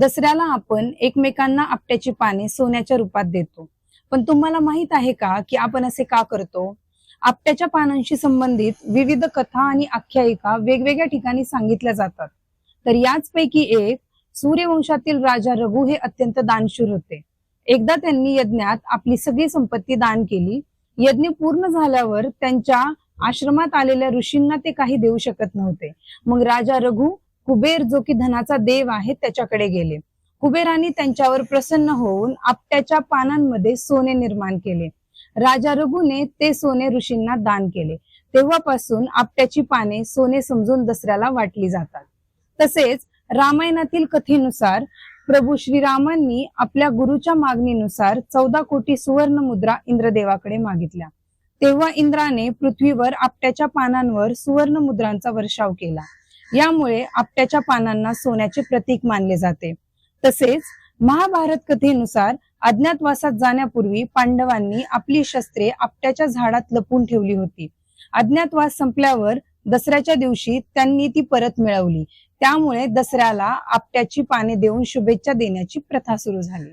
दसऱ्याला आपण एकमेकांना आपट्याची पाने सोन्याच्या रूपात देतो. पण तुम्हाला माहीत आहे का की आपण असे का करतो? आपट्याच्या पानांशी संबंधित विविध कथा आणि आख्यायिका वेगवेगळ्या ठिकाणी सांगितल्या जातात. तर याचपैकी एक सूर्यवंशातील राजा रघु हे अत्यंत दानशूर होते. एकदा त्यांनी यज्ञात आपली सगळी संपत्ती दान केली. यज्ञ पूर्ण झाल्यावर त्यांच्या आश्रमात आलेल्या ऋषींना ते काही देऊ शकत नव्हते. मग राजा रघु कुबेर जो की धनाचा देव आहे त्याच्याकडे गेले. कुबेराने त्यांच्यावर प्रसन्न होऊन आपट्याच्या पानांमध्ये सोने निर्माण केले. राजा रघुने ते सोने ऋषींना दान केले. तेव्हापासून आपट्याची पाने सोने समजून दसऱ्याला वाटली जातात. तसेच रामायणातील कथेनुसार प्रभू श्रीरामांनी आपल्या गुरुच्या मागणीनुसार चौदा कोटी सुवर्ण मुद्रा इंद्रदेवाकडे मागितल्या. तेव्हा इंद्राने पृथ्वीवर आपट्याच्या पानांवर सुवर्ण मुद्रांचा वर्षाव केला. यामुळे आपट्याच्या पानांना सोन्याचे प्रतीक मानले जाते. तसेच महाभारत कथेनुसार अज्ञातवासात जाण्यापूर्वी पांडवांनी आपली शस्त्रे आपट्याच्या झाडात लपून ठेवली होती. अज्ञातवास संपल्यावर दसऱ्याच्या दिवशी त्यांनी ती परत मिळवली. त्यामुळे दसऱ्याला आपट्याची पाने देऊन शुभेच्छा देण्याची प्रथा सुरू झाली.